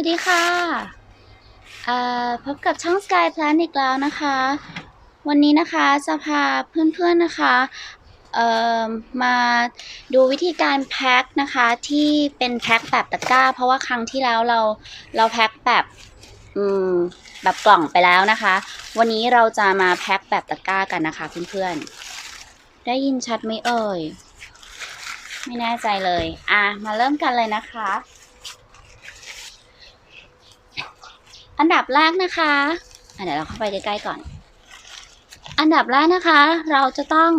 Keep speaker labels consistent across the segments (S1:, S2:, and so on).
S1: วัสดีค่ะพบกับช่อง Sky Plan อีกแล้วนะคะ วันนี้นะคะจะพาเพื่อนๆนะคะมาดูวิธีการแพ็คนะคะที่เป็นแพ็คแบบตะกร้า เพราะว่าครั้งที่แล้วเราเราแพ็คแบบแบบกล่องไปแล้วนะคะ วันนี้เราจะมาแพ็คแบบตะกร้ากันนะคะเพื่อนๆ ได้ยินชัดไหมเอ่ย ไม่แน่ใจเลย อะ มาเริ่มกันเลยนะคะ อันดับแรกนะคะอะเดี๋ยวเราเข้าไปใกล้ๆก่อน อันดับแรกนะคะ เราจะต้อง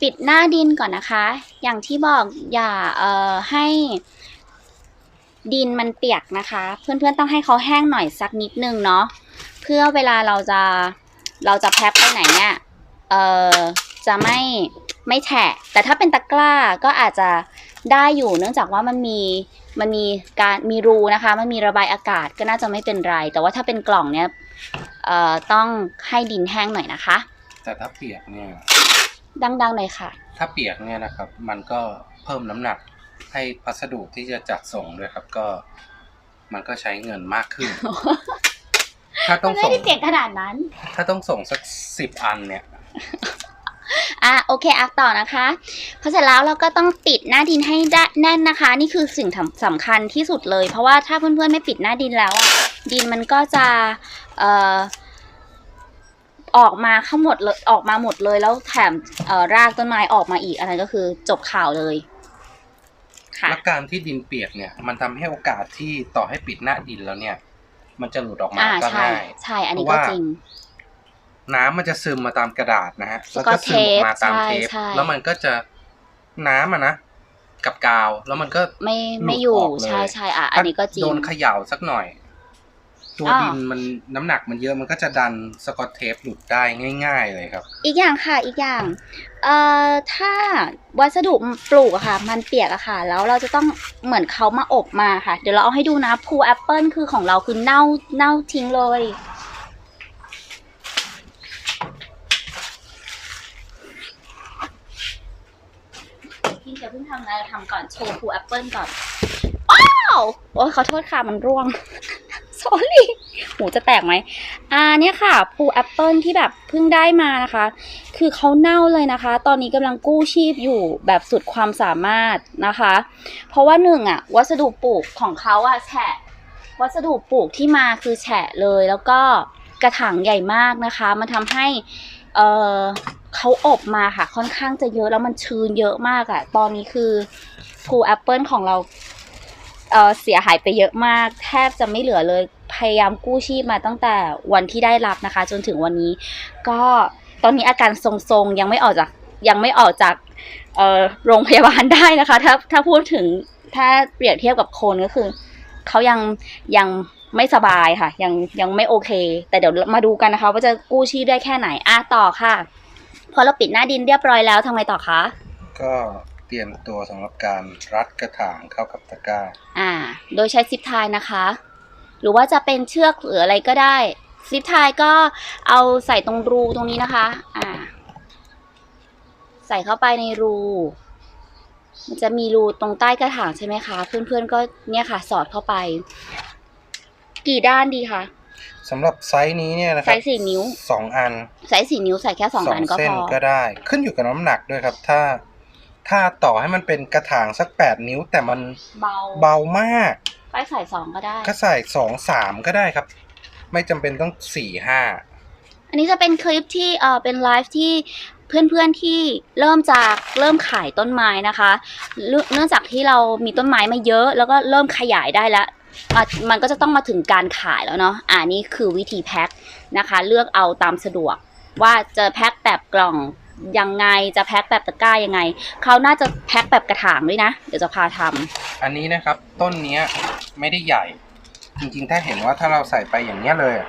S1: ปิดหน้าดินก่อนนะคะ อย่างที่บอกอย่าเอ่อให้ดินมันเปียกนะคะ เพื่อนๆต้องให้เขาแห้งหน่อยสักนิดนึงเนาะเพื่อเวลาเราจะเราจะแพ็คไปไหนเนี่ยเอ่อจะไม่ไม่แฉะแต่ถ้าเป็นตะกร้าก็อาจจะได้อยู่เนื่องจากว่ามันมี มันมีการมีรูนะคะ มันมีระบายอากาศก็น่าจะไม่เป็นไร แต่ว่าถ้าเป็นกล่องเนี่ยเอ่อต้องให้ดินแห้งหน่อยนะคะ
S2: แต่ถ้าเปียกเนี่ย
S1: ดังๆหน่อยค่ะ
S2: ถ้าเปียกเนี่ยนะครับ มันก็เพิ่มน้ำหนักให้พัสดุที่จะจัดส่งด้วยครับ ก็มันก็ใช้เงินมากขึ้น ถ้าต้อง
S1: ไม่
S2: ส่ง
S1: ได้เปียกขนาดนั้น
S2: ถ้าต้องส่งสักสิบอันเนี่ย
S1: อะโอเคอะต่อนะคะพอเสร็จแล้วเราก็ต้องปิดหน้าดินให้ได้แน่นนะคะ นี่คือสิ่งสำคัญที่สุดเลย เพราะว่าถ้าเพื่อนๆไม่ปิดหน้าดินแล้วอะดินมันก็จะเอ่อออกมาเข้าหมดเลยออกมาหมดเลยแล้วแถมเอ่อรากต้นไม้ออกมาอีกอะไรก็คือจบข่าวเลยค่ะ
S2: และการที่ดินเปียกเนี่ย มันทำให้โอกาสที่ต่อให้ปิดหน้าดินแล้วเนี่ย มันจะหลุดออกมา
S1: อ่า
S2: ก็
S1: ใช่
S2: ง่าย
S1: ใช่ อันนี้
S2: เพ
S1: ก็
S2: ราะว่า
S1: จริง
S2: น้ำมันจะซึมมาตามกระดาษนะฮะ
S1: แล้
S2: แล้วว
S1: ก็
S2: ก็ซึมออกมาตาม
S1: เทป
S2: เทป
S1: ใช่
S2: แล้วมันก็จะน้ำอะนะกับกาว แล้วมันก็
S1: ไม่
S2: หลุด
S1: ไม่อยู่
S2: ออกเลย
S1: ใช่ใช่อะอันนี้ก็จริง
S2: โดนเขย่าสักหน่อย ตัว
S1: อ้อ
S2: ดินมันน้ำหนักมันเยอะมันก็จะดันสกอตเทปหลุดได้ง่าย ๆ เลยครับ
S1: อีกอย่างค่ะอีกอย่างเอ่อถ้าวัสดุปลูกอะค่ะ มันเปียกอะค่ะ แล้วเราจะต้องเหมือนเขามาอบมาค่ะ เดี๋ยวเราเอาให้ดูนะพูแอปเปิลคือของเราคือเน่าเน่าทิ้งเลย พี่จะ เพิ่งทำอะทำก่อนโชว์พูแอปเปิลก่อนว้าวโอ้ยขอโทษค่ะ มันร่วง sorry หูจะแตกไหมอ่าเนี่ยค่ะภูแอปเปิลที่แบบเพิ่งได้มานะคะ คือเขาเน่าเลยนะคะ ตอนนี้กำลังกู้ชีพอยู่แบบสุดความสามารถนะคะ เพราะว่าหนึ่งอะวัสดุปลูกของเขาอะแฉะ วัสดุปลูกที่มาคือแฉะเลย แล้วก็กระถางใหญ่มากนะคะ มันทำให้เออ เขาอบมาค่ะ ค่อนข้างจะเยอะแล้วมันชื้นเยอะมากอะตอนนี้คือภูแอปเปิลของเราเออเสียหายไปเยอะมาก แทบจะไม่เหลือเลย พยายามกู้ชีพมาตั้งแต่วันที่ได้รับนะคะ จนถึงวันนี้ ก็ตอนนี้อาการทรงๆยังไม่ออกจากยังไม่ออกจากเออโรงพยาบาลได้นะคะ ถ้าถ้าพูดถึงถ้าเปรียบเทียบกับคนก็คือเขายังยังไม่สบายค่ะ ยังยังไม่โอเค แต่เดี๋ยวมาดูกันนะคะ ว่าจะกู้ชีพได้แค่ไหนอะต่อค่ะ พอเราปิดหน้าดินเรียบร้อยแล้วทำไงต่อคะ
S2: ก็เตรียมตัวสำหรับการรัดกระถางเข้ากับตะกร้า
S1: อ่า โดยใช้ซิปไทายนะคะ หรือว่าจะเป็นเชือกหรืออะไรก็ได้ซิปไทายก็เอาใส่ตรงรูตรงนี้นะคะ อ่า ใส่เข้าไปในรู มันจะมีรูตรงใต้กระถางใช่ไหมคะ เพื่อนๆก็เนี่ยค่ะ สอดเข้าไป กี่ด้านดีคะ
S2: สำหรับไซส์นี้เนี่ยนะครั
S1: ไซส์สี่นิ้ว
S2: สองอัน
S1: ใส่สี่นิ้วใส่แค่สองอันก็
S2: เส้
S1: พ
S2: น
S1: อ
S2: ก็ได้ ขึ้นอยู่กับน้ำหนักด้วยครับ ถ้า ถ้าต่อให้มันเป็นกระถางสักแปดนิ้ว แต่มัน
S1: เบา
S2: เบามาก
S1: ไปใส่สองก็ได้
S2: ก็ใส่สองสามก็ได้ครับ ไม่จำเป็นต้องสี่ห้า
S1: อันนี้จะเป็นคลิปที่เอ่อเป็นไลฟ์ที่เพื่อนๆที่เริ่มจากเริ่มขายต้นไม้นะคะเนื่องเนื่องจากที่เรามีต้นไม้มาเยอะ แล้วก็เริ่มขยายได้แล้วอะ มันก็จะต้องมาถึงการขายแล้วเนาะอ่านี่คือวิธีแพ็คนะคะ เลือกเอาตามสะดวก ว่าจะแพ็คแบบกล่องยังไงจะแพ็คแบบตะกร้ายังไงเขาน่าจะแพ็คแบบกระถางด้วยนะ เดี๋ยวจะพาทำ
S2: อันนี้นะครับต้นเนี้ยไม่ได้ใหญ่ จริงๆ ถ้าเห็นว่าถ้าเราใส่ไปอย่างเนี้ยเลยอะ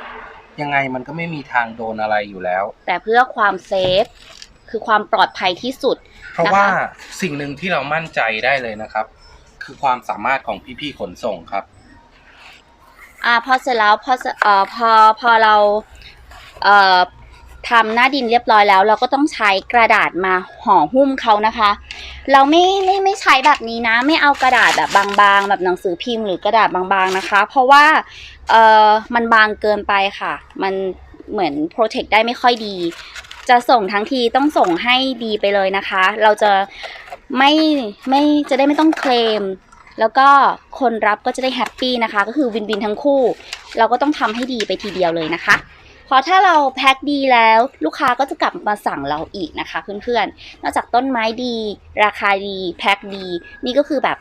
S2: ยังไงมันก็ไม่มีทางโดนอะไรอยู่แล้ว
S1: แต่เพื่อความเซฟคือความปลอดภัยที่สุด
S2: เพราะ
S1: นะคะ
S2: ว่าสิ่งหนึ่งที่เรามั่นใจได้เลยนะครับ คือความสามารถของพี่ๆขนส่งครับ
S1: อ่าพอเสร็จแล้วพอเอ่อพอพอเราเอ่อทำหน้าดินเรียบร้อยแล้ว เราก็ต้องใช้กระดาษมาห่อหุ้มเขานะคะ เราไม่ไม่ไม่ใช้แบบนี้นะ ไม่เอากระดาษแบบบางๆ แบบหนังสือพิมพ์หรือกระดาษบางๆนะคะ เพราะว่าเออมันบางเกินไปค่ะ มันเหมือนโปรเทคได้ไม่ค่อยดี จะส่งทั้งทีต้องส่งให้ดีไปเลยนะคะ เราจะไม่ไม่จะได้ไม่ต้องเคลม แล้วก็คนรับก็จะได้แฮปปี้นะคะ ก็คือวินวินทั้งคู่ เราก็ต้องทำให้ดีไปทีเดียวเลยนะคะเพราะถ้าเราแพ็คดีแล้วลูกค้าก็จะกลับมาสั่งเราอีกนะคะเพื่อนๆ นอกจากต้นไม้ดี ราคาดีแพ็คดี นี่ก็คือแบบ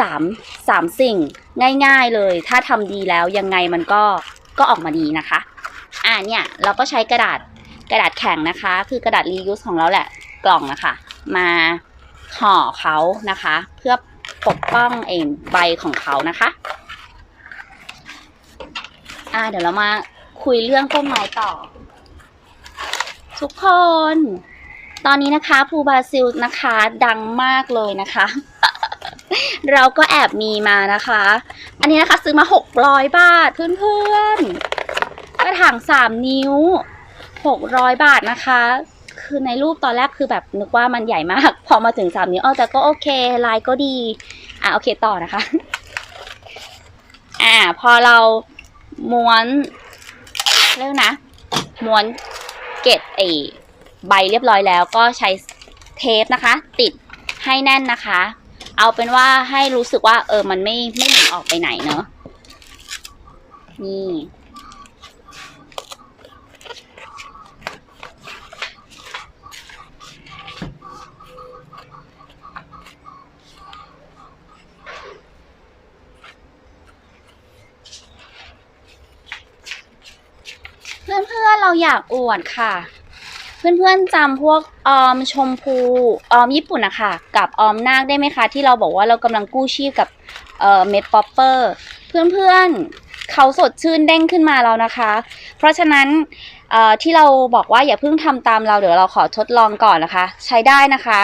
S1: สามสามสิ่งง่ายๆเลย ถ้าทำดีแล้วยังไงมันก็ก็ออกมาดีนะคะอ่าเนี่ยเราก็ใช้กระดาษกระดาษแข็งนะคะ คือกระดาษรียูสของเราแหละกล่องนะคะมาห่อเขานะคะ เพื่อ ปกป้องเองใบของเขานะคะ อ่าเดี๋ยวเรามาคุยเรื่องต้นไม้ต่อ ทุกคน ตอนนี้นะคะภูบราซิลนะคะ ดังมากเลยนะคะ เราก็แอบมีมานะคะ อันนี้นะคะซื้อมา 600 บาทเพื่อนๆกระถาง3 นิ้ว 600 บาทนะคะ คือในรูปตอนแรกคือแบบนึกว่ามันใหญ่มาก พอมาถึง3นิ้วเออแต่ก็โอเคลายก็ดี อะโอเคต่อนะคะ อ่า พอเราม้วนเรียกนะม้วนเกล็ดไอใบเรียบร้อยแล้วก็ใช้เทปนะคะ ติดให้แน่นนะคะ เอาเป็นว่าให้รู้สึกว่า เออมันไม่ไม่หนีออกไปไหนเนอะนี่ เพื่อนๆเราอยากอวดค่ะ เพื่อนๆจำพวกออมชมพูออมญี่ปุ่นนะคะกับออมนาคได้ไหมคะ ที่เราบอกว่าเรากำลังกู้ชีพกับเอ่อเม็ดป๊อปเปอร์เพื่อนๆเขาสดชื่นเด้งขึ้นมาแล้วนะคะ เพราะฉะนั้นเอ่อที่เราบอกว่าอย่าเพิ่งทำตามเราเดี๋ยวเราขอทดลองก่อนนะคะ ใช้ได้นะคะ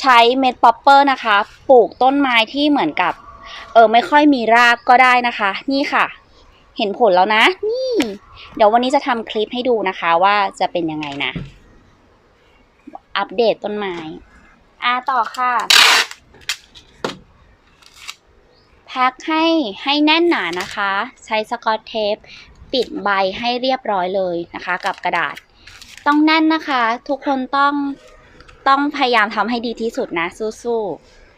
S1: ใช้เม็ดป๊อปเปอร์นะคะ ปลูกต้นไม้ที่เหมือนกับเออไม่ค่อยมีรากก็ได้นะคะ นี่ค่ะ เห็นผลแล้วนะ นี่ เดี๋ยววันนี้จะทำคลิปให้ดูนะคะว่าจะเป็นยังไงนะ อัปเดตต้นไม้อ่าต่อค่ะแพ็คให้ให้แน่นหนานะคะ ใช้สกอตเทป ปิดใบให้เรียบร้อยเลยนะคะ กับกระดาษ ต้องแน่นนะคะ ทุกคนต้องต้องพยายามทำให้ดีที่สุดนะ สู้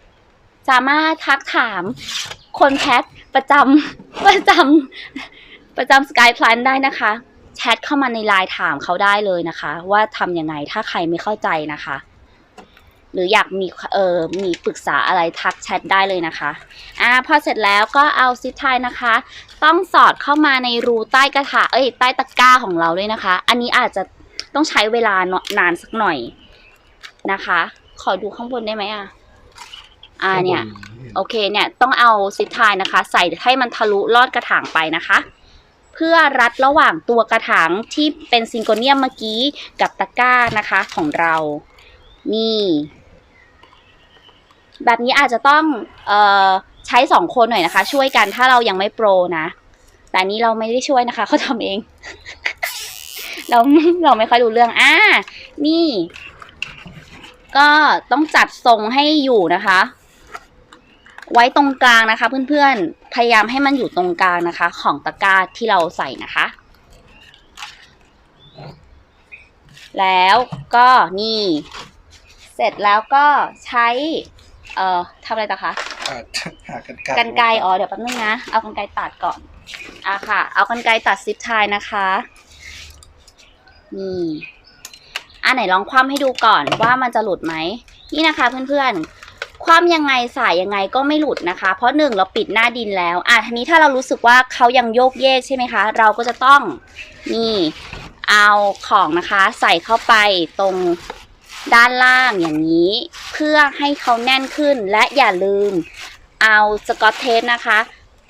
S1: ๆสามารถทักถามคนแพ็คประจำประจำ ประจำสกายพลันได้นะคะ แชทเข้ามาในไลน์ถามเขาได้เลยนะคะ ว่าทำยังไงถ้าใครไม่เข้าใจนะคะ หรืออยากมีเออมีปรึกษาอะไรทักแชทได้เลยนะคะอ่าพอเสร็จแล้วก็เอาซิปไทยนะคะ ต้องสอดเข้ามาในรูใต้กระถาเอ้ยใต้ตะกร้าของเราด้วยนะคะ อันนี้อาจจะต้องใช้เวลานานสักหน่อยนะคะ ขอดูข้างบนได้ไหมอะอ่าเนี่ย โอเคเนี่ยต้องเอาซิปไทยนะคะ ใส่ให้มันทะลุลอดกระถางไปนะคะ เพื่อรัดระหว่างตัวกระถางที่เป็นซิงโกเนียมเมื่อกี้กับตะกร้านะคะของเรา นี่ แบบนี้อาจจะต้องออใช้สองคนหน่อยนะคะ ช่วยกันถ้าเรายังไม่โปรนะ แต่นนี้เราไม่ได้ช่วยนะคะเขาทำเอง เราเราไม่ค่อยรู้เรื่องอ่านี่ ก็ต้องจัดทรงให้อยู่นะคะ ไว้ตรงกลางนะคะ เพื่อนๆ พยายามให้มันอยู่ตรงกลางนะคะ ของตะกร้าที่เราใส่นะคะ แล้วก็นี่ เสร็จแล้วก็ใช้ เอ่อทำอะไรต่อคะ
S2: อ่าหากันไก
S1: กันไกรอ๋อเดี๋ยวแป๊บนึงนะ เอากันไกรตัดก่อนอะค่ะ เอากันไกรตัดซิปไทยนะคะนี่อะไหนลองคว่ำให้ดูก่อนว่ามันจะหลุดไหม นี่นะคะเพื่อนๆ คว่ำยังไงสายยังไงก็ไม่หลุดนะคะ เพราะหนึ่งเราปิดหน้าดินแล้วอะทีนี้ถ้าเรารู้สึกว่าเขายังโยกเยกใช่ไหมคะ เราก็จะต้องนี่เอาของนะคะ ใส่เข้าไปตรงด้านล่างอย่างนี้ เพื่อให้เขาแน่นขึ้นและอย่าลืมเอาสกอตเทปนะคะ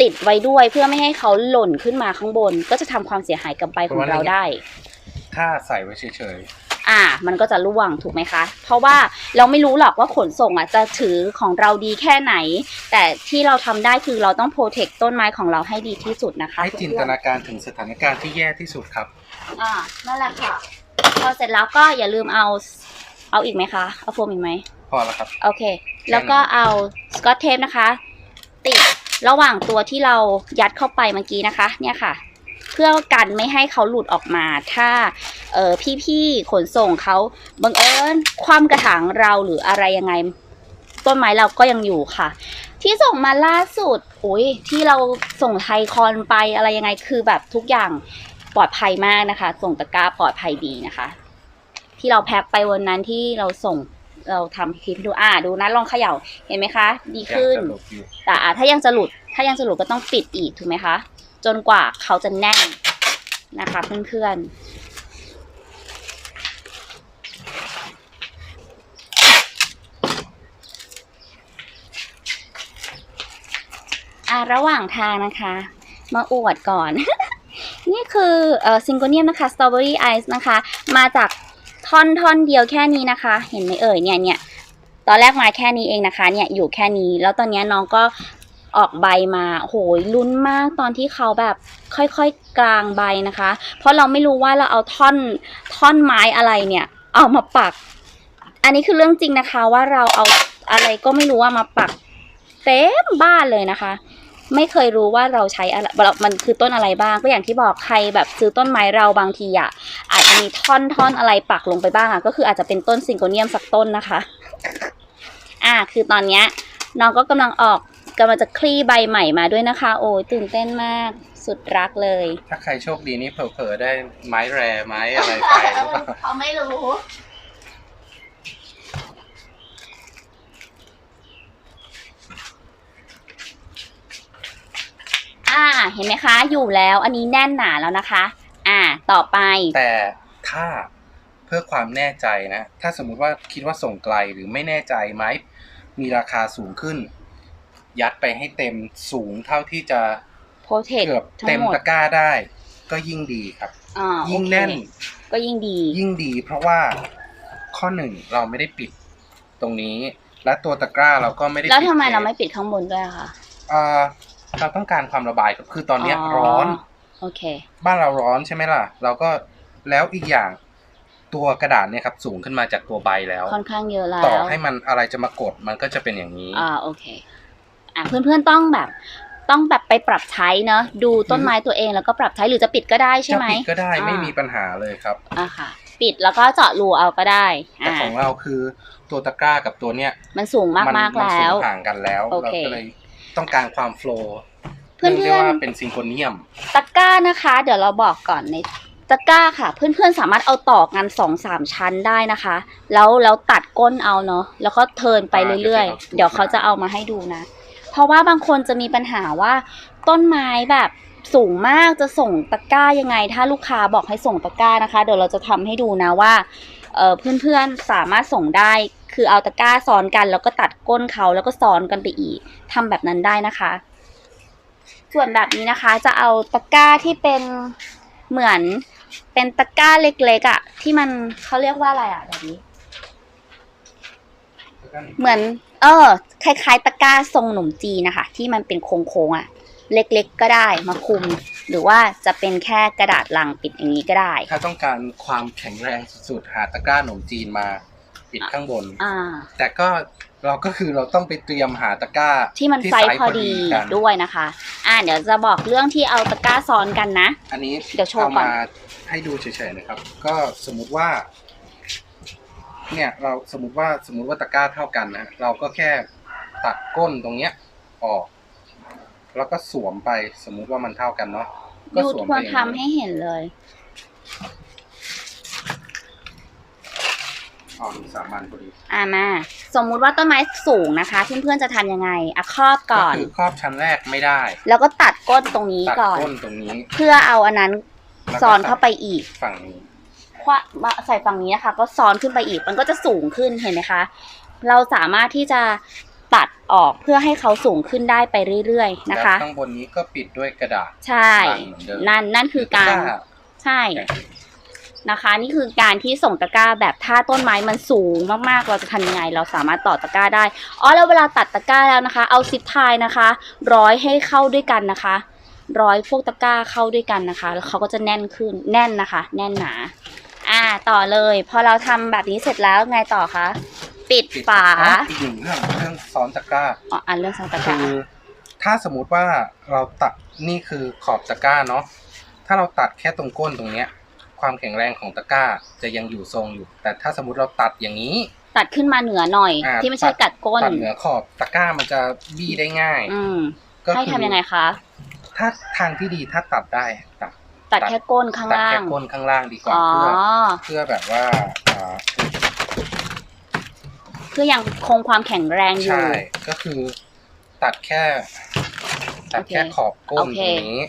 S1: ติดไว้ด้วยเพื่อไม่ให้เขาหล่นขึ้นมาข้างบน ก็จะทำความเสียหายกับใบของเราได้
S2: ถ้าใส่ไว้เฉย
S1: อ่า มันก็จะร่วงถูกไหมคะ เพราะว่าเราไม่รู้หรอกว่าขนส่งอะจะถือของเราดีแค่ไหน แต่ที่เราทำได้คือเราต้องโปรเทคต้นไม้ของเราให้ดีที่สุดนะ
S2: ๆ
S1: คะ
S2: ให้จินตนาการถึงสถานการณ์ที่แย่ที่สุดครับ
S1: อ่านั่นแหละค่ะพอเสร็จแล้วก็อย่าลืมเอาเอาอีกไหมคะเอาโฟมอีกไหม
S2: พอแล้วครับ
S1: โอเค แล้วก็เอาสกอตเทปนะคะ ติดระหว่างตัวที่เรายัดเข้าไปเมื่อกี้นะคะ เนี่ยค่ะ เพื่อกันไม่ให้เขาหลุดออกมา ถ้าเออพี่ๆขนส่งเขาบังเอิญคว่ำกระถางเราหรืออะไรยังไง ต้นไม้เราก็ยังอยู่ค่ะ ที่ส่งมาล่าสุดอุ้ยที่เราส่งไทยคอนไปอะไรยังไงคือแบบทุกอย่างปลอดภัยมากนะคะ ส่งตะกร้าปลอดภัยดีนะคะ ที่เราแพ็คไปวันนั้นที่เราส่งเราทำคลิปให้ดูอ่าดูนะลองเขย่าเห็นไหมคะ ดีขึ้น
S2: อยากจะหลบอยู่
S1: แต่อะถ้ายังจะหลุด ถ้ายังจะหลุดก็ต้องปิดอีกถูกไหมคะ จนกว่าเขาจะแน่นนะคะเพื่อนๆอะระหว่างทางนะคะ มาอวดก่อน นี่คือเอ่อซิงโกเนียมนะคะสตรอเบอรี่ไอซ์นะคะ มาจากท่อนท่อนเดียวแค่นี้นะคะ เห็นไหมเอ่ยเนี่ยเนี่ยตอนแรกมาแค่นี้เองนะคะ เนี่ยอยู่แค่นี้ แล้วตอนนี้น้องก็ ออกใบมาโหยลุ้นมากตอนที่เขาแบบค่อยๆกลางใบนะคะ เพราะเราไม่รู้ว่าเราเอาท่อนท่อนไม้อะไรเนี่ย เอามาปัก อันนี้คือเรื่องจริงนะคะว่าเราเอาอะไรก็ไม่รู้ว่ามาปักเต็มบ้านเลยนะคะ ไม่เคยรู้ว่าเราใช้อะไรมันคือต้นอะไรบ้าง ก็อย่างที่บอกใครแบบซื้อต้นไม้เราบางทีอะอาจจะมีท่อนท่อนอะไรปักลงไปบ้างอะก็คืออาจจะเป็นต้นซิงโกเนียมสักต้นนะคะ อ่า คือตอนเนี้ยน้องก็กำลังออก กำลังจะคลี่ใบใหม่มาด้วยนะคะ โอ้ยตื่นเต้นมากสุดรักเลย
S2: ถ้าใครโชคดีนี่เผลอๆได้ไม้แรไม้อะไรไปหรือเปล่า
S1: เขาไม่รู้ อ่า เห็นไหมคะ อยู่แล้วอันนี้แน่นหนาแล้วนะคะ อ่า ต่อไป
S2: แต่ถ้าเพื่อความแน่ใจนะ ถ้าสมมุติว่าคิดว่าส่งไกลหรือไม่แน่ใจไม้มีราคาสูงขึ้น ยัดไปให้เต็มสูงเท่าที่จะ
S1: โปรเทค
S2: เกือบ
S1: ทั้
S2: เต็
S1: ง
S2: ม
S1: หมด
S2: ตะกร้าได้ ก็ยิ่งดีครับ
S1: อ่า
S2: ยิ่ง
S1: โอเค
S2: แน่น
S1: ก็ยิ่งดี
S2: ยิ่งดีเพราะว่าข้อหนึ่งเราไม่ได้ปิดตรงนี้ และตัวตะกร้าเราก็ไม่ได้
S1: แล้ว
S2: ปิด
S1: ทำไม
S2: ทป
S1: เราไม่ปิดข้างบนด้วยอะคะ
S2: เอ่อเราต้องการความระบายครับคือตอนเนี้ยร้อน
S1: โอเค
S2: บ้านเราร้อนใช่ไหมล่ะ เราก็แล้วอีกอย่างตัวกระดาษเนี่ยครับสูงขึ้นมาจากตัวใบแล้ว
S1: ค่อนข้างเยอะแล้ว
S2: ต่อให้มันอะไรจะมากดมันก็จะเป็นอย่างนี้
S1: อ่าโอเค อะเพื่อนๆต้องแบบ ต้องแบบไปปรับใช้เนอะดูต้นไม้ตัวเองแล้วก็ปรับใช้หรือจะปิดก็ได้ใช่
S2: จะ
S1: ไหม
S2: ปิดก็ได้
S1: อ่า
S2: ไม่มีปัญหาเลยครับ
S1: อะค่ะ ปิดแล้วก็เจาะรูเอาก็ได้
S2: แต่
S1: อ่า
S2: ของเราคือตัวตะกร้ากับตัวเนี้ย
S1: มันสูงมาก
S2: มั
S1: มาก
S2: มัน
S1: แล้
S2: สู
S1: ว
S2: งห่างกันแล้ว
S1: โอ
S2: เรา
S1: เค
S2: ก็เลยต้องการความโฟล์
S1: เพื่อนๆ
S2: รียกได้ว่าเป็นซิงโกเนียม
S1: ตะกร้านะคะ เดี๋ยวเราบอกก่อนในตะกร้าค่ะ เพื่อนๆสามารถเอาต่อกันสองสามชั้นได้นะคะ แล้วแล้วตัดก้นเอาเนาะแล้วก็เทิร์นไปเรื่อยๆ
S2: อ่าเดี๋
S1: เดี๋ย
S2: ยวว
S1: เขา
S2: เขา
S1: จะ
S2: จะ
S1: เอา
S2: เอา
S1: มา
S2: มาให้
S1: ให้ดูนะ เพราะว่าบางคนจะมีปัญหาว่าต้นไม้แบบสูงมากจะส่งตะกร้ายังไง ถ้าลูกค้าบอกให้ส่งตะกร้านะคะ เดี๋ยวเราจะทำให้ดูนะว่าเพื่อนๆสามารถส่งได้คือเอาตะกร้าซ้อนกัน แล้วก็ตัดก้นเขาแล้วก็ซ้อนกันไปอีกทำแบบนั้นได้นะคะ ส่วนแบบนี้นะคะจะเอาตะกร้าที่เป็นเหมือนเป็นตะกร้าเล็กๆอะ่ะ ที่มันเขาเรียกว่าอะไรอะ่ะแบบนี้ เหมือน เออ คล้าย ๆ ตะกร้าทรงหนมจีนนะคะ ที่มันเป็นโค้งๆอะ่ะ เล็กๆก็ได้มาคุม หรือว่าจะเป็นแค่กระดาษลังปิดอย่างนี้ก็ได้
S2: ถ้าต้องการความแข็งแรงสุดๆหาตะกร้าขนมจีนมาปิดข้างบน
S1: อ่า
S2: แต่ก็เราก็คือเราต้องไปเตรียมหาตะกร้า
S1: ที่มันไซส์พอดี
S2: กัน
S1: ด้วยนะคะ อ่าเดี๋ยวจะบอกเรื่องที่เอาตะกร้าซ้อนกันนะ
S2: อันนี้
S1: เดี๋ยวโชว์
S2: เอา
S1: ก่อน
S2: มาให้ดูเฉยๆนะครับ ก็สมมุติว่า เนี่ยเราสมมติว่าสมมติว่าตะกร้าเท่ากันนะเราก็แค่ตัดก้นตรงเนี้ยออก แล้วก็สวมไปสมมุติว่ามันเท่ากันเนาะก็
S1: ยู
S2: สวม
S1: ท
S2: ไป
S1: ว
S2: อนย่าง
S1: ทำให้เห็นเลย
S2: อ๋อมีสามอันพอดี
S1: อ่ามา สมมุติว่าต้นไม้สูงนะคะเพื่อนๆจะทำยังไงอะครอบก่อน
S2: คือครอบชั้นแรกไม่ได้
S1: แล้วก็ตัดก้นตรงนี้
S2: ตัด
S1: ก่อน
S2: ก้นตรงนี้
S1: เพื่อเอาอันนั้น
S2: แล้วก็
S1: ซ้อนเข้าไปอีก
S2: ฝั่งนี้
S1: คว้ามาใส่ฝั่งนี้นะคะ ก็ซ้อนขึ้นไปอีกมันก็จะสูงขึ้นเห็นไหมคะ เราสามารถที่จะตัดออกเพื่อให้เขาสูงขึ้นได้ไปเรื่อยๆนะคะ
S2: แล้วข้างบนนี้ก็ปิดด้วยกระดาษ
S1: ใช่
S2: วางเหมือนเดิม
S1: นั่นนั่นคือการ
S2: ตะร้
S1: ใช่
S2: อย่างนี้
S1: นะคะ นี่คือการที่ส่งตะกร้าแบบถ้าต้นไม้มันสูงมากๆ เราจะทำยังไง เราสามารถต่อตะกร้าได้อ๋อแล้วเวลาตัดตะกร้าแล้วนะคะ เอาซิปไทยนะคะ ร้อยให้เข้าด้วยกันนะคะ ร้อยพวกตะกร้าเข้าด้วยกันนะคะ แล้วเขาก็จะแน่นขึ้นแน่นนะคะ แน่นหนา อ่าต่อเลย พอเราทำแบบนี้เสร็จแล้วไงต่อคะ ปิดฝา
S2: อ๋ออีกหนึ่งเรื่องเรื่องซ้อนตะกร้า
S1: อ๋ออันเรื่องสังตะก
S2: คื
S1: ร้า
S2: อถ้าสมมุติว่าเราตัดนี่คือขอบตะกร้าเนาะถ้าเราตัดแค่ตรงก้นตรงเนี้ย ความแข็งแรงของตะกร้าจะยังอยู่ทรงอยู่ แต่ถ้าสมมติเราตัดอย่างนี้
S1: ตัดขึ้นมาเหนือหน่อย
S2: อ่า
S1: ที่ไม่ใช่กัดก้น
S2: ตัดเหนือขอบตะกร้ามันจะบี้ได้ง่าย
S1: อืม
S2: ก็
S1: ให้
S2: คื
S1: ทำยังไงคะ
S2: ถ้าทางที่ดีถ้าตัดได้ตัด
S1: ตัดแค่ก้นข้าง
S2: ตัด
S1: ล่า
S2: แค่
S1: ง
S2: ก้นข้างล่างดีกว่า
S1: อ๋อ
S2: เพื่อเพื่อแบบว่าอ่า
S1: เพื่อยังคงความแข็งแรงอยู่
S2: ใช่ก็คือตัดแค่ ตัดแค่
S1: โอเค
S2: ขอบก้น
S1: โอ
S2: ต
S1: เค
S2: รงนี้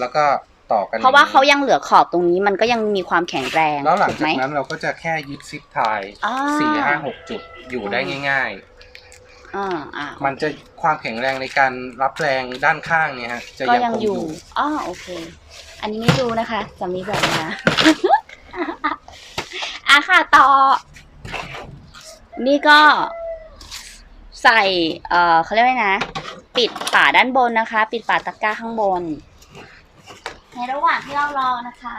S2: แล้วก็ต่อกัน
S1: เพราะว่า
S2: อย่งนี้
S1: เขายังเหลือขอบตรงนี้มันก็ยังมีความแข็งแรง
S2: แล้วหลัง
S1: ถูกไห
S2: จามกนั้นเราก็จะแค่ยึดซิปไทย
S1: อ่า
S2: สี่ห้าหกจุดอยู่ได้ง่าย
S1: อ่าอ่า
S2: ๆมันจะความแข็งแรงในการรับแรงด้านข้างเนี่ยฮะจะ
S1: ก็
S2: ยัง
S1: ยัง
S2: คง
S1: อ
S2: อยู่ยู่
S1: อ๋อโอเค อันนี้ไม่ดูนะคะจำนี้แบบนะอะค่ะต่อ นี่ก็ใส่ เอ่อเขาเรียกว่าไงนะ ปิดฝาด้านบนนะคะ ปิดฝาตะกร้าข้างบน ในระหว่างที่เรารอนะคะ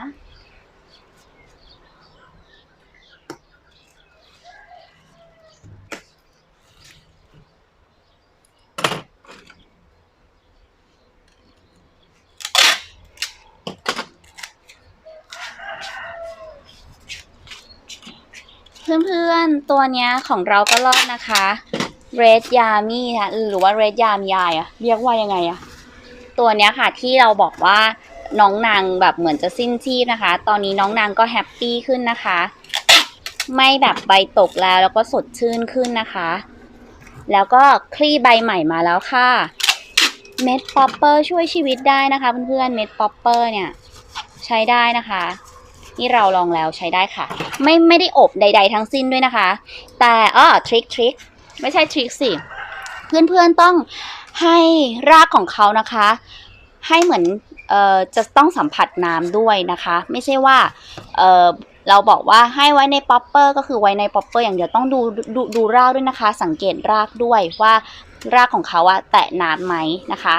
S1: เพื่อนๆ ตัวเนี้ยของเราก็รอดนะคะ Red Yami นะหรือว่า Red Yami อะเรียกว่ายังไงอะตัวเนี้ยค่ะที่เราบอกว่าน้องนางแบบเหมือนจะสิ้นชีพนะคะ ตอนนี้น้องนางก็แฮปปี้ขึ้นนะคะ ไม่แบบใบตกแล้วแล้วก็สดชื่นขึ้นนะคะ แล้วก็คลี่ใบใหม่มาแล้วค่ะ เม็ดป๊อปเปอร์ช่วยชีวิตได้นะคะเพื่อนๆ เม็ดป๊อปเปอร์เนี่ย ใช้ได้นะคะ นี่เราลองแล้วใช้ได้ค่ะ ไม่ไม่ได้อบใด ๆ ทั้งสิ้นด้วยนะคะ แต่อ้อทริคทริคไม่ใช่ทริคสิ เพื่อนๆต้องให้รากของเขานะคะ ให้เหมือนเอ่อจะต้องสัมผัสน้ำด้วยนะคะ ไม่ใช่ว่าเอ่อเราบอกว่าให้ไว้ในป๊อปเปอร์ก็คือไว้ในป๊อปเปอร์อย่างเดียวต้องดูดูดูรากด้วยนะคะ สังเกตรากด้วยว่ารากของเขาอะแตะน้ำไหมนะคะ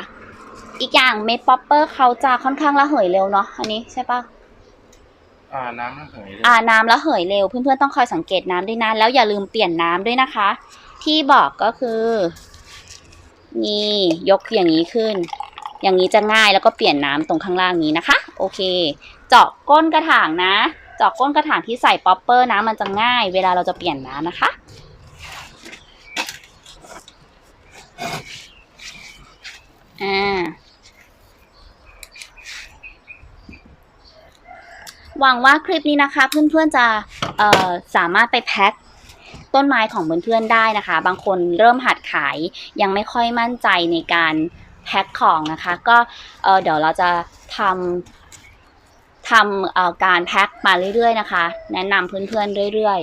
S1: อีกอย่างเม็ดป๊อปเปอร์เขาจะค่อนข้างระเหยเร็วเนาะอันนี้ใช่ปะ
S2: อ่าน้ำมันเหยเลย
S1: อ่าน้ำระเหยเร็วเพื่อนๆต้องคอยสังเกตน้ำด้วยนะแล้วอย่าลืมเปลี่ยนน้ำด้วยนะคะ ที่บอกก็คือนี่ยกอย่างนี้ขึ้น อย่างนี้จะง่ายแล้วก็เปลี่ยนน้ำตรงข้างล่างนี้นะคะ โอเค เจาะก้นกระถางนะ เจาะก้นกระถางที่ใส่ป๊อปเปอร์น้ำมันจะง่าย เวลาเราจะเปลี่ยนน้ำนะคะ อ่า หวังว่าคลิปนี้นะคะ เพื่อนๆจะเอ่อสามารถไปแพ็คต้นไม้ของเพื่อนๆได้นะคะ บางคนเริ่มหัดขายยังไม่ค่อยมั่นใจในการแพ็คของนะคะ ก็เดี๋ยวเราจะทำทำการแพ็คมาเรื่อยๆนะคะ แนะนำเพื่อนๆเรื่อย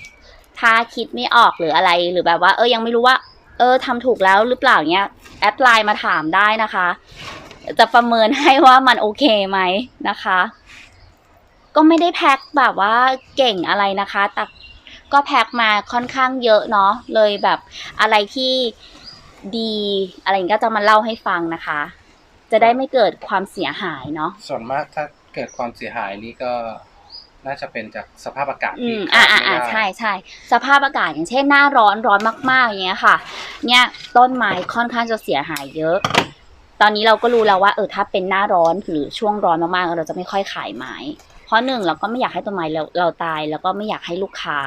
S1: ๆ ถ้าคิดไม่ออกหรืออะไรหรือแบบว่า เออยังไม่รู้ว่า เออทำถูกแล้วหรือเปล่าเนี้ยแอดไลน์มาถามได้นะคะ จะประเมินให้ว่ามันโอเคไหมนะคะ ก็ไม่ได้แพ็คแบบว่าเก่งอะไรนะคะ แต่ก็แพ็คมาค่อนข้างเยอะเนาะเลยแบบอะไรที่ดีอะไรอย่างนี้ก็จะมาเล่าให้ฟังนะคะ จะได้ไม่เกิดความเสียหายเนาะ
S2: ส่วนมากถ้าเกิดความเสียหายนี่ก็น่าจะเป็นจากสภาพอากาศ
S1: อื
S2: ที่
S1: ม
S2: คา
S1: อ่า
S2: ด
S1: อ่า
S2: ไม่
S1: อ่า
S2: ได้
S1: ใช่ใช่สภาพอากาศอย่างเช่นหน้าร้อนร้อนมากๆอย่างเงี้ยค่ะ เนี่ยต้นไม้ค่อนข้างจะเสียหายเยอะ ตอนนี้เราก็รู้แล้วว่าเออถ้าเป็นหน้าร้อนหรือช่วงร้อนมากๆเราจะไม่ค่อยขายไม้ เพราะหนึ่งเราก็ไม่อยากให้ต้นไม้เราเราตาย แล้วก็ไม่อยากให้ลูกค้า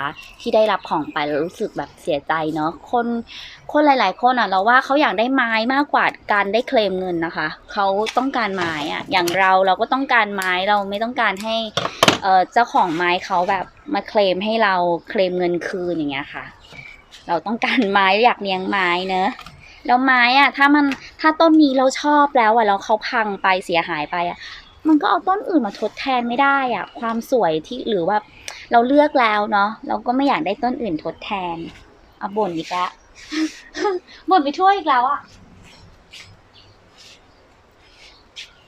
S1: ที่ได้รับของไปแล้วรู้สึกแบบเสียใจเนาะคนคนหลาย ๆ คนอะ เราว่าเขาอยากได้ไม้มากกว่าการได้เคลมเงินนะคะเขาต้องการไม้อะอย่างเราเราก็ต้องการไม้เราไม่ต้องการให้เอ่อเจ้าของไม้เขาแบบมาเคลมให้เราเคลมเงินคืนอย่างเงี้ยค่ะ เราต้องการไม้อยากเลี้ยงไม้เนอะแล้วไม้อะถ้ามันถ้าต้นนี้เราชอบแล้วอะแล้วเขาพังไปเสียหายไปอะ มันก็เอาต้นอื่นมาทดแทนไม่ได้อะความสวยที่หรือว่าเราเลือกแล้วเนาะเราก็ไม่อยากได้ต้นอื่นทดแทนเอาบ่นอีกล้วบ่นไปทั่วอีกแล้วอะ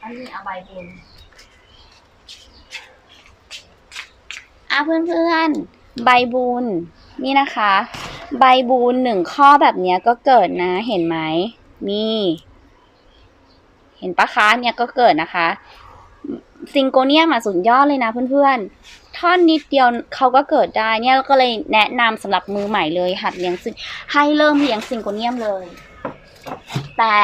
S1: อันนี้เอาใบบุญอะเพื่อนๆใบบุญนี่นะคะ ใบบุญหนึ่งข้อแบบเนี้ยก็เกิดนะเห็นไหมนี่ เห็นปะคะเนี่ยก็เกิดนะคะ ซิงโกเนียมอะสุดยอดเลยนะเพื่อนๆ ท่อนนิดเดียวเขาก็เกิดได้เนี่ยก็เลยแนะนำสำหรับมือใหม่เลยหัดเลี้ยงซิงให้เริ่มเลี้ยงซิงโกเนียมเลย แต่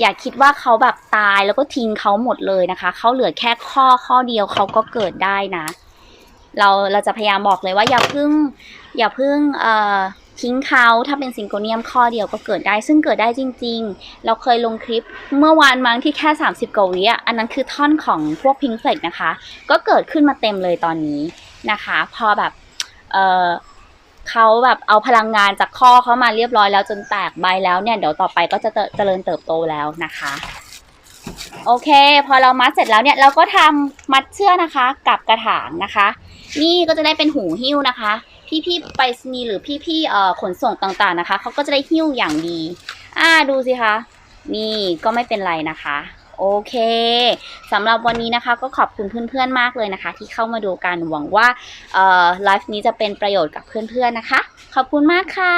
S1: อย่าคิดว่าเขาแบบตายแล้วก็ทิ้งเขาหมดเลยนะคะ เขาเหลือแค่ข้อข้อเดียวเขาก็เกิดได้นะ เราเราจะพยายามบอกเลยว่าอย่าเพึ่ง อย่าเพึ่งเอ่อ ทิ้งเขาถ้าเป็นซิงโกเนียมข้อเดียวก็เกิดได้ ซึ่งเกิดได้จริง ๆ เราเคยลงคลิปเมื่อวานมั้งที่แค่ 30กว่าวิอะอันนั้นคือท่อนของพวกพิงเฟกนะคะ ก็เกิดขึ้นมาเต็มเลยตอนนี้นะคะ พอแบบเออเขาแบบเอาพลังงานจากข้อเขามาเรียบร้อยแล้วจนแตกใบแล้วเนี่ยเดี๋ยวต่อไปก็จะเจเจริญเติบโตแล้วนะคะโอเค พอเรามัดเสร็จแล้วเนี่ยเราก็ทำมัดเชือกนะคะ กับกระถางนะคะ นี่ก็จะได้เป็นหูหิ้วนะคะ พี่ๆไปรษณีย์หรือพี่ๆเอ่อขนส่งต่างๆนะคะเขาก็จะได้หิ้วอย่างดี อ่าดูสิคะนี่ก็ไม่เป็นไรนะคะ โอเคสำหรับวันนี้นะคะ ก็ขอบคุณเพื่อนๆมากเลยนะคะ ที่เข้ามาดูกันหวังว่าเอ่อไลฟ์นี้จะเป็นประโยชน์กับเพื่อนๆนะคะ ขอบคุณมากค่ะ